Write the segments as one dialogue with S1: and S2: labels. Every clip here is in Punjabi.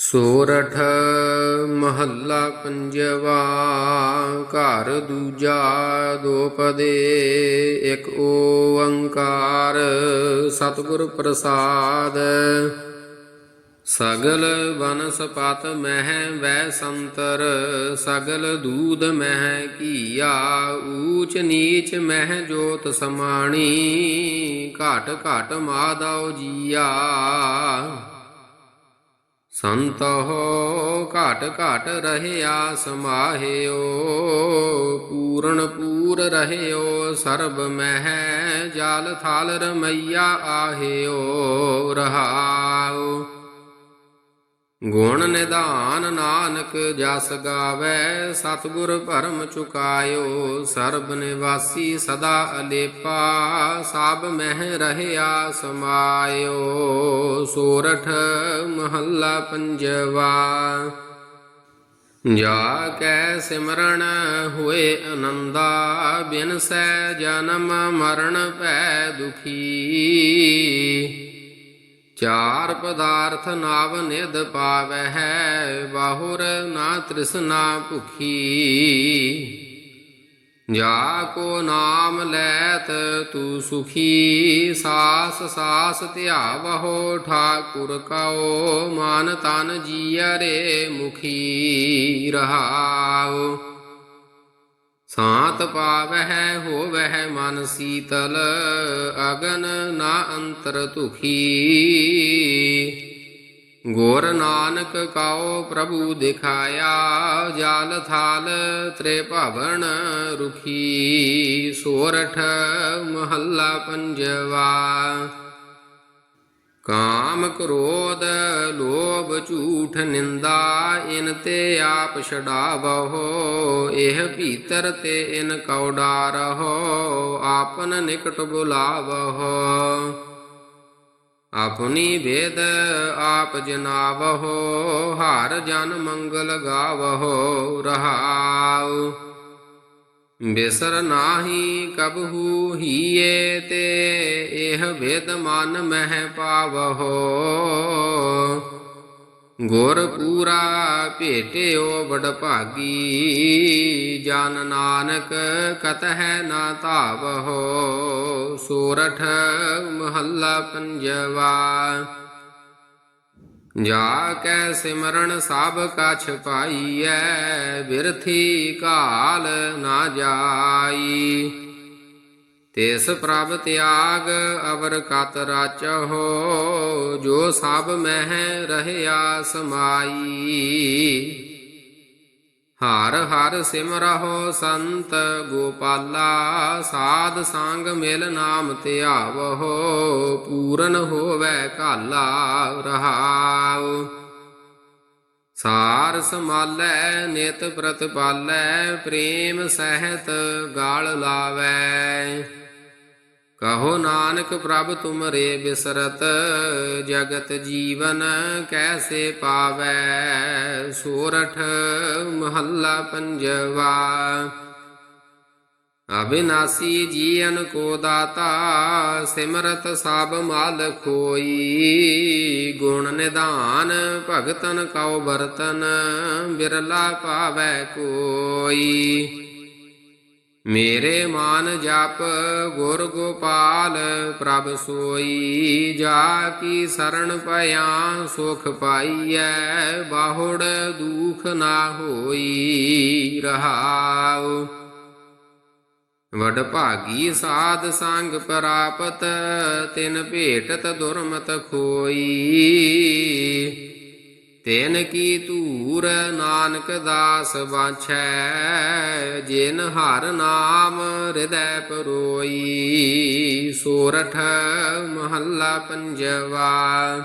S1: ਸੋਰਠ ਮਹੱਲਾ ਪੰਜਵਾ, ਘਰ ਦੂਜਾ ਦੋਪਦੇ ਇੱਕ ਓੰਕਾਰ ਸਤਿਗੁਰ ਪ੍ਰਸਾਦ। ਸਗਲ ਵਨਸਪਤ ਮਹਿ ਵੈ ਸੰਤਰ ਸਗਲ ਦੂਧ ਮਹਿ ਕੀਆ ਊਚ ਨੀਚ ਮਹਿ ਜੋਤ ਸਮਾਣੀ, ਘਟ ਘਟ ਮਾਧਵ ਜੀਆ ਸੰਤੋ ਘਟ ਘਟ ਰਹਿਆ ਸਮਾਹਿਓ, ਪੂਰਨ ਪੂਰ ਰਹਿਓ, ਸਰਬ ਮਹਿ ਜਾਲ ਥਾਲ ਰਮਈਆ ਆਹਿਓ, ਰਹਾਉ। ਗੁਣ ਨਿਧਾਨ ਨਾਨਕ ਜਸ ਗਾਵੇ, ਸਤਿਗੁਰ ਭਰਮ ਚੁਕਾਇਓ, ਸਰਬ ਨਿਵਾਸੀ ਸਦਾ ਅਲੇਪਾ, ਸਭ ਮਹਿ ਰਹਿਆ ਸਮਾਇਓ, ਸੋਰਠ ਮਹੱਲਾ ਪੰਜਵਾ। ਜਾ ਕੈ ਸਿਮਰਨ ਹੋਏ ਆਨੰਦਾ ਬਿਨ ਸੈ ਜਨਮ ਮਰਨ ਭੈ ਦੁਖੀ। ਚਾਰ ਪਦਾਰਥ ਨਾਵ ਨਿਦ ਪਾਵਹਿ, ਬਾਹੁਰ ਨਾ ਤ੍ਰਿਸ਼ਨਾ ਭੁਖੀ। ਜਾ ਕੋ ਨਾਮ ਲੈਤ ਤੂ ਸੁਖੀ, ਸਾਸ ਸਾਸ ਧਿਆਵਹੋ, ਠਾਕੁਰ ਕਉ, ਮਨ ਤਨ ਜੀਅ ਰੇ ਮੁਖੀ ਰਹਾਓ ਸਾਤ ਪਾਵਹਿ ਹੋਵਹਿ ਮਨ ਸੀਤਲ, ਅਗਨ ਨਾ ਅੰਤਰ ਦੁਖੀ ਗੋਰ ਨਾਨਕ ਕਉ ਪ੍ਰਭੂ ਦਿਖਾਇਆ, ਜਾਲ ਥਾਲ ਤ੍ਰੇ ਭਵਨ ਰੁਖੀ। ਸੋਰਠ ਮਹੱਲਾ ਪੰਜਵਾ। ਕਾਮ ਕ੍ਰੋਧ ਲੋਭ ਝੂਠ ਨਿੰਦਾ, ਇਨ ਤੇ ਆਪ ਛਡਾਵਹੋ, ਇਹ ਭੀਤਰ ਤੇ ਇਨ ਕਉ ਡਾਰਹੋ, ਆਪਨ ਨਿਕਟ ਬੁਲਾਵਹੋ। ਆਪਣੀ ਵੇਦ ਆਪ ਜਨਾਵਹੋ, ਹਰ ਜਨ ਮੰਗਲ ਗਾਵਹੋ, ਰਹਾਉ। ਬਿਸਰ ਨਾਹੀ ਕਬਹੂ ਹੀਏ ਤੇ, ਇਹ ਵੇਦ ਮਨ ਮਹਿ ਪਾਵਹੋ। ਗੁਰ ਪੂਰਾ ਭੇਟਿਓ ਬੜ ਭਾਗੀ, ਜਨ ਨਾਨਕ ਕਤਹਿ ਨਾ ਧਾਵਹੋ। ਸੋਰਠ ਮਹੱਲਾ ਪੰਜਵਾ ਜਾ ਕੈ ਸਿਮਰਨ ਸਭ ਕਛ ਪਾਈਐ, ਬਿਰਥੀ ਕਾਲ ਨਾ ਜਾਈ। ਤਿਸ ਪ੍ਰਭ ਤਿਆਗ ਅਵਰ ਕਤ ਰਾਚਹੁ, ਜੋ ਸਭ ਮਹਿ ਰਹਿਆ ਸਮਾਈ। ਹਰ ਹਰ ਸਿਮਰਹੁ ਸੰਤ ਗੋਪਾਲਾ, ਸਾਧ ਸੰਗ ਮਿਲ ਨਾਮ ਧਿਆਵਹੁ ਪੂਰਨ ਹੋਵੇ ਕਾਲਾ ਰਹਾਉ। ਸਾਰ ਸਮਾਲੈ ਨਿਤ ਪ੍ਰਤਪਾਲੈ, ਪ੍ਰੇਮ ਸਹਿਤ ਗਾਲ ਲਾਵੈ। ਕਹੋ ਨਾਨਕ ਪ੍ਰਭ ਤੁਮਰੇ ਬਿਸਰਤ, ਜਗਤ ਜੀਵਨ ਕੈਸੇ ਪਾਵੈ? ਸੋਰਠ ਮਹੱਲਾ ਪੰਜਵਾ। ਅਬਿਨਾਸੀ ਜੀਵਨ ਕੋ ਦਾਤਾ, ਸਿਮਰਤ ਸਭ ਮਾਲ ਖੋਈ। ਗੁਣ ਨਿਧਾਨ ਭਗਤਨ ਕਉ ਬਰਤਨ ਬਿਰਲਾ ਪਾਵੈ ਕੋਈ। ਮੇਰੇ ਮਾਨ ਜਪ ਗੁਰ ਗੋਪਾਲ, ਪ੍ਰਭ ਸੋਈ ਜਾ ਕੀ ਸਰਣ ਪਿਆ ਸੁਖ ਪਾਈਐ, ਬਾਹੁੜ ਦੁਖ ਨਾ ਹੋਈ ਰਹਾਉ। ਵਡ ਭਾਗੀ ਸਾਧ ਸੰਗ ਪ੍ਰਾਪਤ, ਤਿਨ ਭੇਟਤ ਦੁਰਮਤ ਖੋਈ। ਤਿਨ ਕੀ ਧੂਰ ਨਾਨਕ ਦਾਸ ਬਾਛੈ ਜਿਨ ਹਰ ਨਾਮ ਹਿਰਦੈ ਪਰੋਈ। ਸੋਰਠ ਮਹੱਲਾ ਪੰਜਵਾ।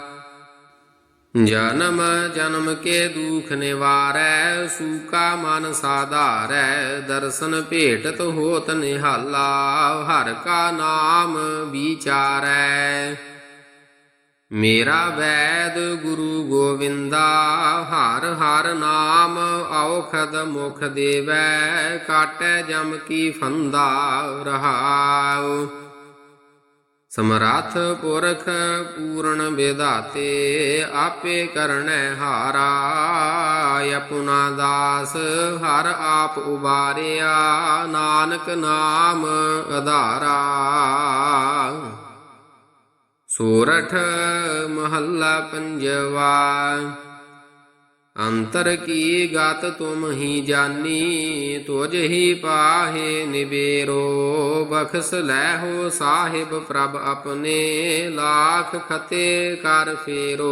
S1: ਜਨਮ ਜਨਮ ਕੇ ਦੁਖ ਨਿਵਾਰੈ, ਸੂਕਾ ਮਨ ਸਾਧਾਰੈ, ਦਰਸ਼ਨ ਭੇਟਤ ਹੋਤ ਨਿਹਾਲਾ, ਹਰ ਕਾ ਨਾਮ ਵਿਚਾਰੈ। ਮੇਰਾ ਵੈਦ ਗੁਰੂ ਗੋਵਿੰਦਾ, ਹਰ ਹਰ ਨਾਮ ਔਖਦ ਮੁਖ ਦੇਵੈ, ਕਾਟੈ ਜਮ ਕੀ ਫੰਦਾ ਰਹਾਉ। ਸਮਰੱਥ ਪੁਰਖ ਪੂਰਨ ਵਿਦਾਤੇ ਆਪੇ ਕਰਨੈ ਹਾਰਾ ਆਪੁਨਾ ਦਾਸ ਹਰ ਆਪ ਉਬਾਰਿਆ, ਨਾਨਕ ਨਾਮ ਅਧਾਰਾ। ਸੋਰਠ ਮਹੱਲਾ ਪੰਜਵਾ। ਅੰਤਰ ਕੀ ਗਤ ਤੁਮ ਹੀ ਜਾਨੀ, ਤੁਝ ਹੀ ਪਾਹੇ ਨਿਬੇਰੋ ਬਖਸ ਲੈ ਹੋ ਸਾਹਿਬ ਪ੍ਰਭ ਆਪਣੇ, ਲਾਖ ਖਤੇ ਕਰ ਫੇਰੋ।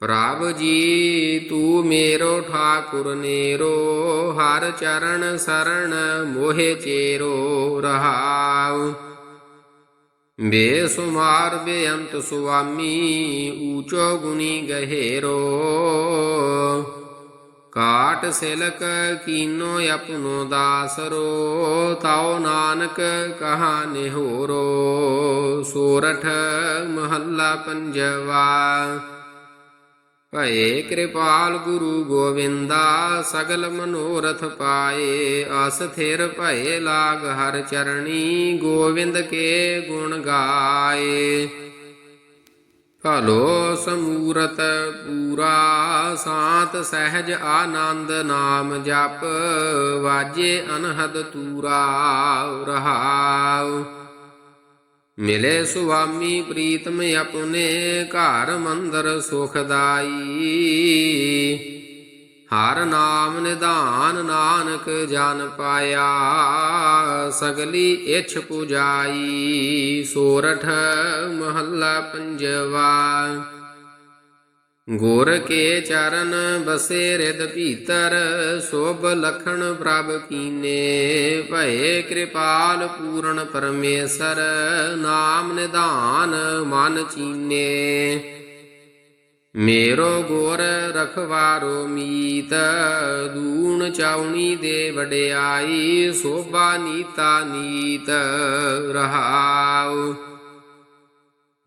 S1: ਪ੍ਰਭ ਜੀ, ਤੂੰ ਮੇਰੋ ਠਾਕੁਰ ਨੇਰੋ, ਹਰ ਚਰਨ ਸਰਣ ਮੋਹਿ ਚੇਰੋ ਰਹਾਉ। ਬੇਸੁਮਾਰ ਬੇਅੰਤ ਸੁਆਮੀ ਊਚੋ ਗੁਣੀ ਗਹਿਰੋ। ਕਾਟ ਸਿਲਕ ਕੀਨੋ ਆਪਨੋ ਦਾਸਰੋ, ਤਾਉ ਨਾਨਕ ਕਹਾ ਨਿਹੋਰੋ ਸੋਰਠ ਮਹੱਲਾ ਪੰਜਵਾ। ਭਏ ਕਿਰਪਾਲ ਗੁਰੂ ਗੋਵਿੰਦਾ, ਸਗਲ ਮਨੋਰਥ ਪਾਏ। ਅਸ ਥਿਰ ਭਏ ਲਾਗ ਹਰ ਚਰਣੀ, ਗੋਵਿੰਦ ਕੇ ਗੁਣ ਗਾਏ। ਭਲੋ ਸਮੂਰਤ ਪੂਰਾ, ਸਾਤ ਸਹਿਜ ਆਨੰਦ ਨਾਮ ਜਪ, ਵਾਜੇ ਅਨਹਦ ਤੂਰਾ ਰਹਾਉ। ਮਿਲੇ ਸੁਆਮੀ ਪ੍ਰੀਤਮ ਆਪਣੇ ਘਰ ਮੰਦਰ ਸੁਖਦਾਈ ਹਰ ਨਾਮ ਨਿਧਾਨ ਨਾਨਕ ਜਨ ਪਾਇਆ, ਸਗਲੀ ਇਛ ਪੁਜਾਈ। ਸੋਰਠ ਮਹੱਲਾ ਪੰਜਵਾ ਗੁਰ ਕੇ ਚਰਨ ਬਸੇ ਰਿਦ ਭੀਤਰ, ਸੋਭ ਲਖਣ ਪ੍ਰਭ ਕੀਨੇ। ਭਏ ਕਿਰਪਾਲ ਪੂਰਨ ਪਰਮੇਸ਼ਰ, ਨਾਮ ਨਿਧਾਨ ਮਨ ਚੀਨੇ। ਮੇਰੋ ਗੋਰ ਰਖਵਾਰੋ ਮੀਤ, ਦੂਣ ਚਾਉਣੀ ਦੇ ਵਡਿਆਈ, ਸੋਭਾ ਨੀਤਾ ਨੀਤ ਰਹਾਉ।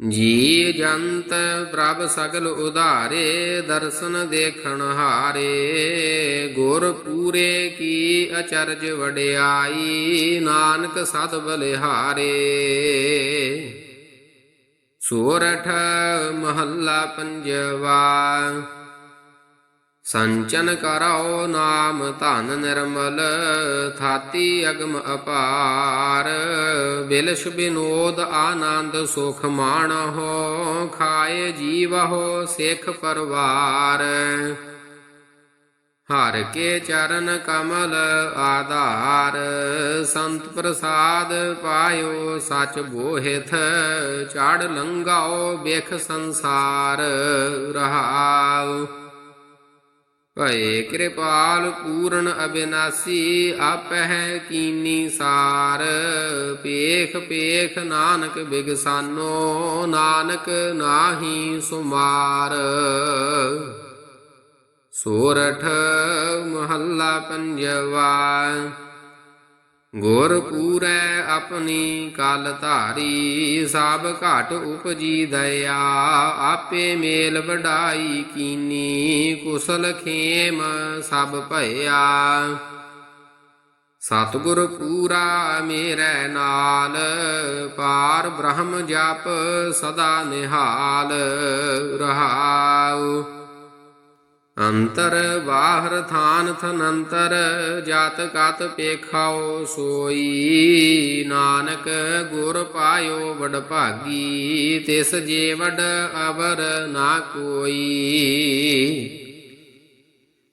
S1: ਜੀ ਜੰਤ ਪ੍ਰਭ ਸਗਲ ਉਧਾਰੇ, ਦਰਸ਼ਨ ਦੇਖਣ ਹਾਰੇ। ਗੁਰ ਪੂਰੇ ਕੀ ਅਚਰਜ ਵਡਿਆਈ, ਨਾਨਕ ਸਦ ਬਲਿਹਾਰੇ। ਸੋਰਠ ਮਹੱਲਾ ਪੰਜਵਾ। ਸੰਚਨ ਕਰੋ ਨਾਮ ਧਨ ਨਿਰਮਲ, ਥਾਤੀ ਅਗਮ ਅਪਾਰ। ਬਿਲਸ਼ ਬਿਨੋਦ ਆਨੰਦ ਸੁਖ ਮਾਣਹੁ, ਖਾਏ ਜੀਵਹੁ ਸਿੱਖ ਪਰਵਾਰ। ਹਰ ਕੇ ਚਰਨ ਕਮਲ ਆਧਾਰ, ਸੰਤ ਪ੍ਰਸਾਦ ਪਾਇਓ ਸਚ ਬੋਹਿਥ, ਚੜ ਲੰਘਾਓ ਬਿਖ ਸੰਸਾਰ ਰਹਾਉ। ਭਏ ਕਿਰਪਾਲ ਪੂਰਨ ਅਬਿਨਾਸੀ, ਆਪਹਿ ਕੀਨੀ ਸਾਰ। ਪੇਖ ਪੇਖ ਨਾਨਕ ਬਿਗਸਾਨੋ, ਨਾਨਕ ਨਾਹੀ ਸੁਮਾਰ। ਸੋਰਠ ਮਹੱਲਾ ਪੰਜਵਾ। ਗੁਰ ਪੂਰੈ ਆਪਣੀ ਕਲ ਧਾਰੀ, ਸਭ ਘਟ ਉਪਜੀ ਦਇਆ, ਆਪੇ ਮੇਲ ਵਡਾਈ ਕੀਨੀ, ਕੁਸਲ ਖੇਮ ਸਭ ਭਇਆ। ਸਤਿਗੁਰ ਪੂਰਾ ਮੇਰੇ ਨਾਲ, ਪਾਰ ਬ੍ਰਹਮ ਜਪ ਸਦਾ ਨਿਹਾਲ ਰਹਾਉ। ਅੰਤਰ ਬਾਹਰ ਥਾਨ ਥਨੰਤਰ, ਜਾਤ ਕਤ ਪੇਖਾਓ ਸੋਈ। ਨਾਨਕ ਗੁਰ ਪਾਇਓ ਵਡ ਭਾਗੀ, ਤਿਸ ਜੇ ਵਡ ਅਵਰ ਨਾ ਕੋਈ।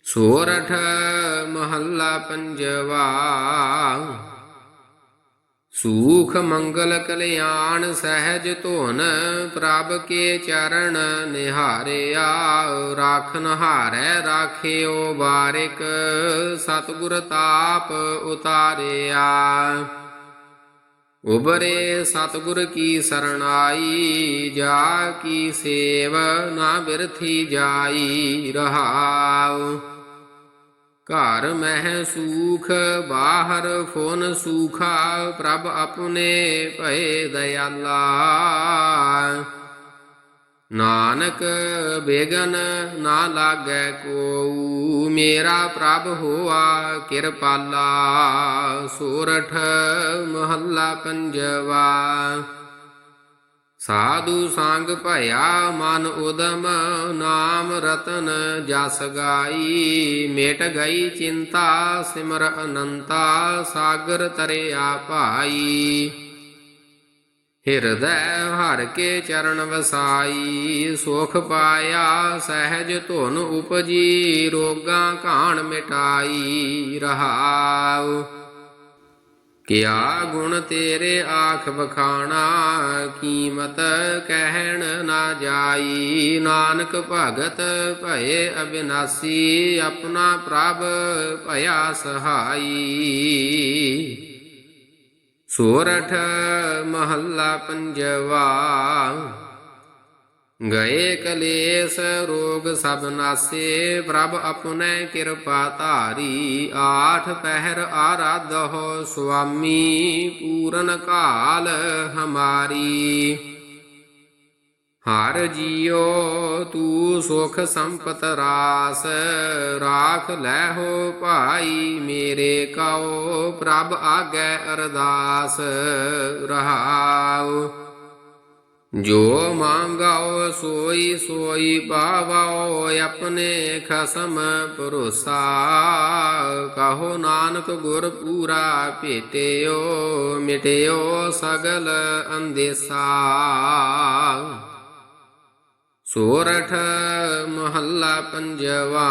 S1: ਸੋਰਠ ਮਹੱਲਾ ਪੰਜਵਾ ਸੂਖ ਮੰਗਲ ਕਲਿਆਣ ਸਹਿਜ ਧੋਨ, ਪ੍ਰਭ ਕੇ ਚਰਨ ਨਿਹਾਰਿਆ ਰਾਖਨ ਹਾਰੈ ਰਾਖਿਓ ਬਾਰਿਕ ਸਤਿਗੁਰ ਤਾਪ ਉਤਾਰਿਆ। ਉਬਰੇ ਸਤਿਗੁਰ ਕੀ ਸਰਣਾਈ, ਜਾ ਕੀ ਸੇਵ ਨਾ ਬਿਰਥੀ ਜਾਈ ਰਹਾਉ। ਘਰ ਮਹਿ ਸੂਖ, ਬਾਹਰ ਫੋਨ ਸੂਖਾ, ਪ੍ਰਭ ਆਪਣੇ ਭਏ ਦਇਆਲਾ। ਨਾਨਕ ਬੇਗਨ ਨਾ ਲਾਗੈ ਕੋਊ, ਮੇਰਾ ਪ੍ਰਭ ਹੋਆ ਕਿਰਪਾਲਾ। ਸੋਰਠ ਮਹੱਲਾ ਪੰਜਵਾ। ਸਾਧੂ ਸੰਗ ਭਇਆ ਮਨ ਉਦਮ, ਨਾਮ ਰਤਨ ਜਸ ਗਾਈ। ਮਿਟ ਗਈ ਚਿੰਤਾ, ਸਿਮਰ ਅਨੰਤਾ, ਸਾਗਰ ਤਰਿਆ ਭਾਈ। ਹਿਰਦੈ ਹਰ ਕੇ ਚਰਨ ਵਸਾਈ। ਸੁਖ ਪਾਇਆ ਸਹਿਜ ਧੁਨ ਉਪਜੀ। ਰੋਗਾਂ ਘਾਣ ਮਿਟਾਈ। ਰਹਾਉ। ਕਿਆ ਗੁਣ ਤੇਰੇ ਆਖ ਬਖਾਣਾ ਕੀਮਤ ਕਹਿਣ ਨਾ ਜਾਈ। ਨਾਨਕ ਭਗਤ ਭਏ ਅਬਿਨਾਸੀ, ਆਪਣਾ ਪ੍ਰਭ ਭਇਆ ਸਹਾਈ। ਸੋਰਠ ਮਹੱਲਾ ਪੰਜਵਾ ਗਏ ਕਲੇਸ਼ ਰੋਗ ਸਭ ਨਾਸੇ, ਪ੍ਰਭ ਆਪਣੇ ਕਿਰਪਾ ਧਾਰੀ, ਆਠ ਪਹਿਰ ਆਰਾਧੋ ਸੁਆਮੀ, ਪੂਰਨ ਕਾਲ ਹਮਾਰੀ। ਹਰ ਜੀਓ ਤੂੰ ਸੁਖ ਸੰਪਤ ਰਾਸ, ਰਾਖ ਲੈ ਹੋ ਭਾਈ ਮੇਰੇ ਕਉ, ਪ੍ਰਭ ਆਗੇ ਅਰਦਾਸ, ਰਹਾਉ। ਜੋ ਮੰਗਾਓ ਸੋਈ ਸੋਈ ਪਾਵਾਓ ਆਪਣੇ ਖਸਮ ਭਰੋਸਾ। ਕਹੋ ਨਾਨਕ ਗੁਰ ਪੂਰਾ ਭੇਟਿਓ, ਮਿਟਿਓ ਸਗਲ ਅੰਦੇਸਾ। ਸੋਰਠ ਮਹੱਲਾ ਪੰਜਵਾ।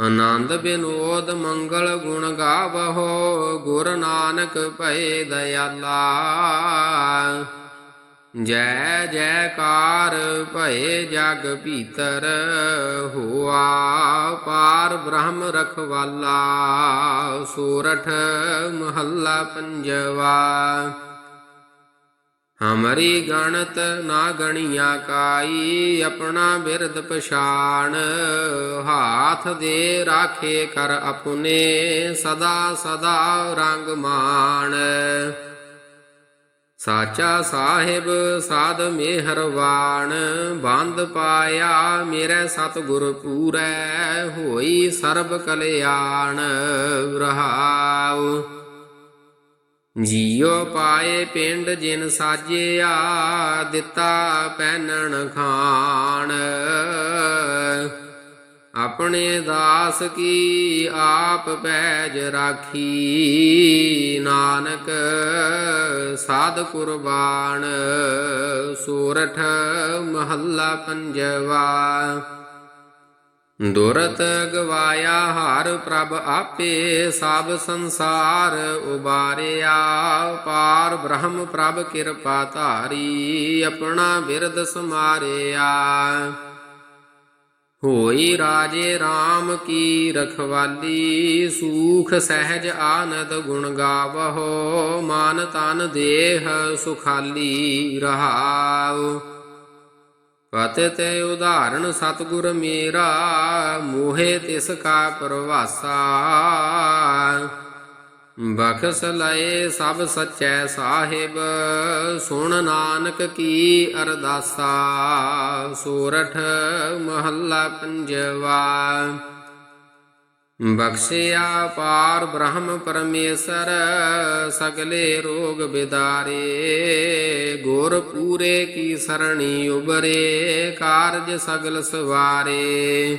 S1: ਆਨੰਦ ਬਿਨੋਦ ਮੰਗਲ ਗੁਣ ਗਾਵਹੋ, ਗੁਰ ਨਾਨਕ ਭਏ ਦਇਆਲਾ। ਜੈ ਜੈਕਾਰ ਭਏ ਜਗ ਭੀਤਰ, ਹੋਆ ਪਾਰ ਬ੍ਰਹਮ ਰਖਵਾਲਾ। ਸੋਰਠ ਮਹੱਲਾ ਪੰਜਵਾ। ਹਮਰੀ ਗਣਤ ਨਾ ਗਣੀਆਂ ਕਾਈ, ਆਪਣਾ ਬਿਰਦ ਪਛਾਣ। ਹਾਥ ਦੇ ਰਾਖੇ ਕਰ ਆਪਣੇ ਸਦਾ ਸਦਾ ਰੰਗ ਮਾਣ। ਸਾਚਾ ਸਾਹਿਬ, ਸਾਧ ਮਿਹਰਵਾਨ ਬੰਦ ਪਾਇਆ ਮੇਰੇ ਸਤਿਗੁਰ ਪੂਰੈ, ਹੋਈ ਸਰਬ ਕਲਿਆਣ। ਰਹਾਉ। ਜੀਉ ਪਾਏ ਪਿੰਡ ਜਿਨ ਸਾਜਿਆ ਦਿੱਤਾ ਪੈਨਣ ਖਾਣ। ਆਪਣੇ ਦਾਸ ਕੀ ਆਪ ਪੈਜ ਰਾਖੀ, ਨਾਨਕ ਸਾਧ ਕੁਰਬਾਨ। ਸੂਰਠ ਮਹੱਲਾ ਪੰਜਵਾ। ਦੁਰਤ ਗਵਾਇਆ ਹਾਰ ਪ੍ਰਭ ਆਪੇ ਸਭ ਸੰਸਾਰ ਉਬਾਰਿਆ। ਪਾਰ ਬ੍ਰਹਮ ਪ੍ਰਭ ਕਿਰਪਾ ਧਾਰੀ, ਆਪਣਾ ਬਿਰਦ ਸਮਾਰਿਆ। ਹੋਈ ਰਾਜੇ RAM ਕੀ ਰਖਵਾਲੀ, ਸੂਖ ਸਹਿਜ ਆਨੰਦ ਗੁਣ ਗਾਵਹੋ। ਮਨ ਤਨ ਦੇਹ ਸੁਖਾਲੀ ਰਹਾਉ। ਪਤਿਤ ਉਦਾਹਰਣ ਸਤਿਗੁਰ ਮੇਰਾ, ਮੋਹੇ ਤਿਸ ਕਾ ਪ੍ਰਵਾਸਾ। ਬਖਸ ਲਏ ਸਭ ਸੱਚੈ ਸਾਹਿਬ, ਸੁਣ ਨਾਨਕ ਕੀ ਅਰਦਾਸਾ। ਸੋਰਠ ਮਹੱਲਾ ਪੰਜਵਾ। ਬਖਸ਼ਿਆ ਪਾਰ ਬ੍ਰਹਮ ਪਰਮੇਸ਼ਰ, ਸਗਲੇ ਰੋਗ ਬਿਦਾਰੇ। ਗੁਰ ਪੂਰੇ ਕੀ ਸਰਣੀ ਉਬਰੇ ਕਾਰਜ ਸਗਲ ਸਵਾਰੇ।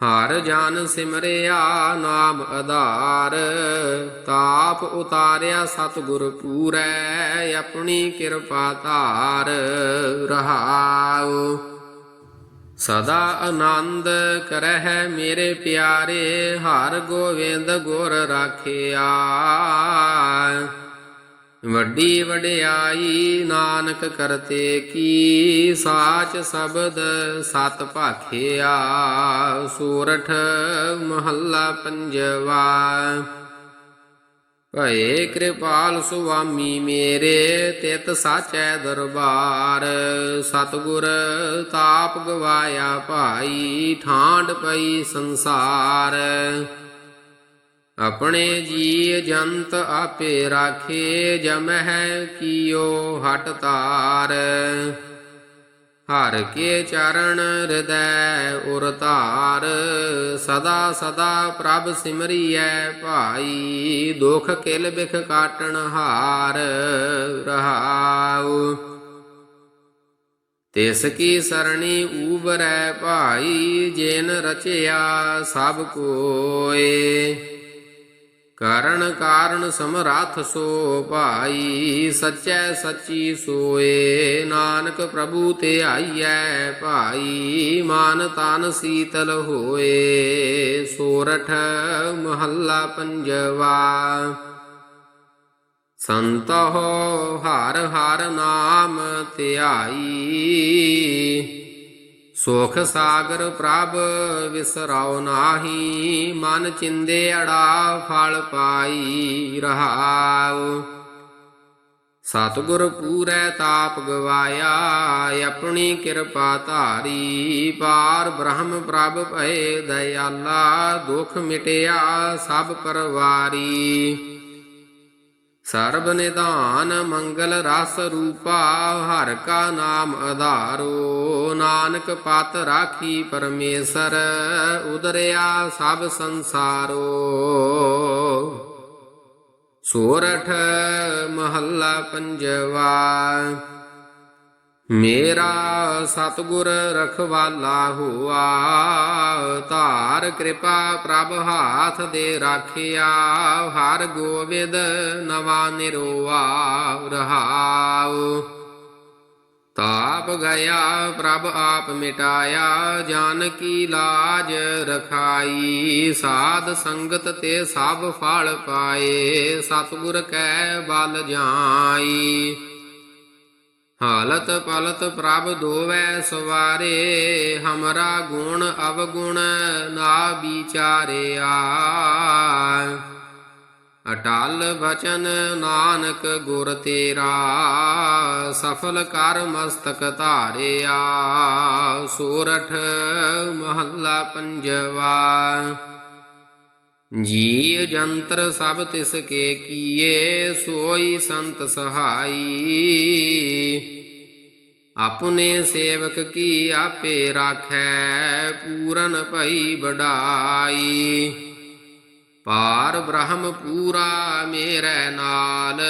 S1: ਹਰ ਜਨ ਸਿਮਰਿਆ ਨਾਮ ਆਧਾਰ, ਤਾਪ ਉਤਾਰਿਆ ਸਤਿਗੁਰ ਪੂਰੈ, ਆਪਣੀ ਕਿਰਪਾ ਧਾਰ ਰਹਾਉ। ਸਦਾ ਆਨੰਦ ਕਰਹਿ ਮੇਰੇ ਪਿਆਰੇ, ਹਰ ਗੋਵਿੰਦ ਗੁਰ ਰਾਖਿਆ। ਵੱਡੀ ਵਡਿਆਈ ਨਾਨਕ ਕਰਤੇ ਕੀ, ਸਾਚ ਸ਼ਬਦ ਸਤ ਭਾਖਿਆ। ਸੂਰਠ ਮਹੱਲਾ ਪੰਜਵਾ। ਭਏ ਕਿਰਪਾਲ ਸੁਆਮੀ ਮੇਰੇ, ਤਿਤ ਸਾਚੈ ਦਰਬਾਰ। ਸਤਗੁਰ ਤਾਪ ਗਵਾਇਆ ਭਾਈ ਠਾਂਡ ਪਈ ਸੰਸਾਰ। ਆਪਣੇ ਜੀ ਜੰਤ ਆਪੇ ਰਾਖੇ ਜਮ ਜਮਹਿ ਕੀਓ ਹਟ ਤਾਰ। ਹਰ ਕੇ ਚਰਨ ਹਿਰਦੈ ਉਰ ਧਾਰ, ਸਦਾ ਸਦਾ ਪ੍ਰਭ ਸਿਮਰੀਐ ਭਾਈ, ਦੁਖ ਕਿਲ ਬਿਖ ਕਾਟਣ ਹਾਰ ਰਹਾਉ। ਤਿਸ ਕੀ ਸਰਣੀ ਊਬਰੈ ਭਾਈ, ਜਿਨ ਰਚਿਆ ਸਭ ਕੋਏ। ਕਰਨ ਕਾਰਨ ਸਮਰੱਥ ਸੋ ਭਾਈ, ਸੱਚੈ ਸੱਚੀ ਸੋਏ। ਨਾਨਕ ਪ੍ਰਭੂ ਤੇ ਆਈਐ ਭਾਈ, ਮਾਨ ਤਨ ਸੀਤਲ ਹੋਏ। ਸੋਰਠ ਮਹੱਲਾ ਪੰਜਵਾ। ਸੰਤੋ ਹਰ ਹਰ ਨਾਮ ਧਿਆਈ। ਸੁਖ ਸਾਗਰ ਪ੍ਰਭ ਵਿਸਰਾਉ ਨਾਹੀ, ਮਨ ਚਿੰਦੇ ਅੜਾ ਫਲ ਪਾਈ ਰਹਾਉ। ਸਤਿਗੁਰ ਪੂਰੈ ਤਾਪ ਗਵਾਇਆ, ਆਪਣੀ ਕਿਰਪਾ ਧਾਰੀ, ਪਾਰ ਬ੍ਰਹਮ ਪ੍ਰਭ ਭਏ ਦਇਆਲਾ, ਦੁਖ ਮਿਟਿਆ ਸਭ ਪਰਵਾਰੀ। ਸਰਬ ਨਿਧਾਨ ਮੰਗਲ ਰਸ ਰੂਪਾ, ਹਰ ਕਾ ਨਾਮ ਆਧਾਰੋ ਨਾਨਕ ਪਤ ਰਾਖੀ ਪਰਮੇਸ਼ਰ, ਉਦਰਿਆ ਸਭ ਸੰਸਾਰੋ। ਸੋਰਠ ਮਹੱਲਾ ਪੰਜਵਾ ਮੇਰਾ ਸਤਿਗੁਰ ਰਖਵਾਲਾ ਹੋਆ, ਧਾਰ ਕਿਰਪਾ ਪ੍ਰਭ ਹਾਥ ਦੇ ਰਾਖਿਆ, ਹਰ ਗੋਬਿੰਦ ਨਵਾ ਨਿਰੋਆ ਰਹਾਉ। ਤਾਪ ਗਿਆ ਪ੍ਰਭ ਆਪ ਮਿਟਾਇਆ, ਜਾਨ ਕੀ ਲਾਜ ਰਖਾਈ, ਸਾਧ ਸੰਗਤ ਤੇ ਸਭ ਫਲ ਪਾਏ, ਸਤਿਗੁਰ ਕੈ ਬਲ ਜਾਈ। ਹਾਲਤ ਪਲਤ ਪ੍ਰਭ ਦੋਵੈ ਸਵਾਰੇ, ਹਮਰਾ ਗੁਣ ਅਵਗੁਣ ਨਾ ਵਿਚਾਰਿਆ। ਅਟਲ ਬਚਨ ਨਾਨਕ ਗੁਰ ਤੇਰਾ, ਸਫਲ ਕਰ ਮਸਤਕ ਧਾਰਿਆ। ਸੂਰਠ ਮਹੱਲਾ ਪੰਜਵਾ। ਜੀ ਜੰਤਰ ਸਭ ਤਿਸ ਕੇ ਕੀਏ, ਸੋਈ ਸੰਤ ਸਹਾਈ। ਆਪਣੇ ਸੇਵਕ ਕੀ ਆਪੇ ਰਾਖੈ, ਪੂਰਨ ਭਈ ਵਡਾਈ। ਪਾਰ ਬ੍ਰਹਮ ਪੂਰਾ ਮੇਰੇ ਨਾਲ,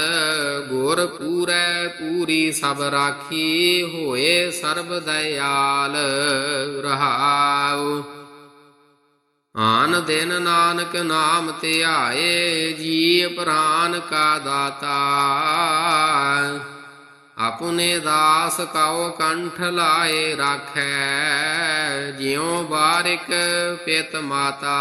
S1: ਗੁਰ ਪੂਰੈ ਪੂਰੀ ਸਭ ਰਾਖੀ, ਹੋਏ ਸਰਬ ਦਇਆਲ ਰਹਾਉ। ਆਨ ਦਿਨ ਨਾਨਕ ਨਾਮ ਧਿਆਏ ਜੀ ਪ੍ਰਾਨ ਕਾ ਦਾਤਾ। ਆਪਣੇ ਦਾਸ ਕਾਉ ਕੰਠ ਲਾਏ ਰਾਖੈ, ਜਿਉ ਬਾਰਿਕ ਪਿਤ ਮਾਤਾ।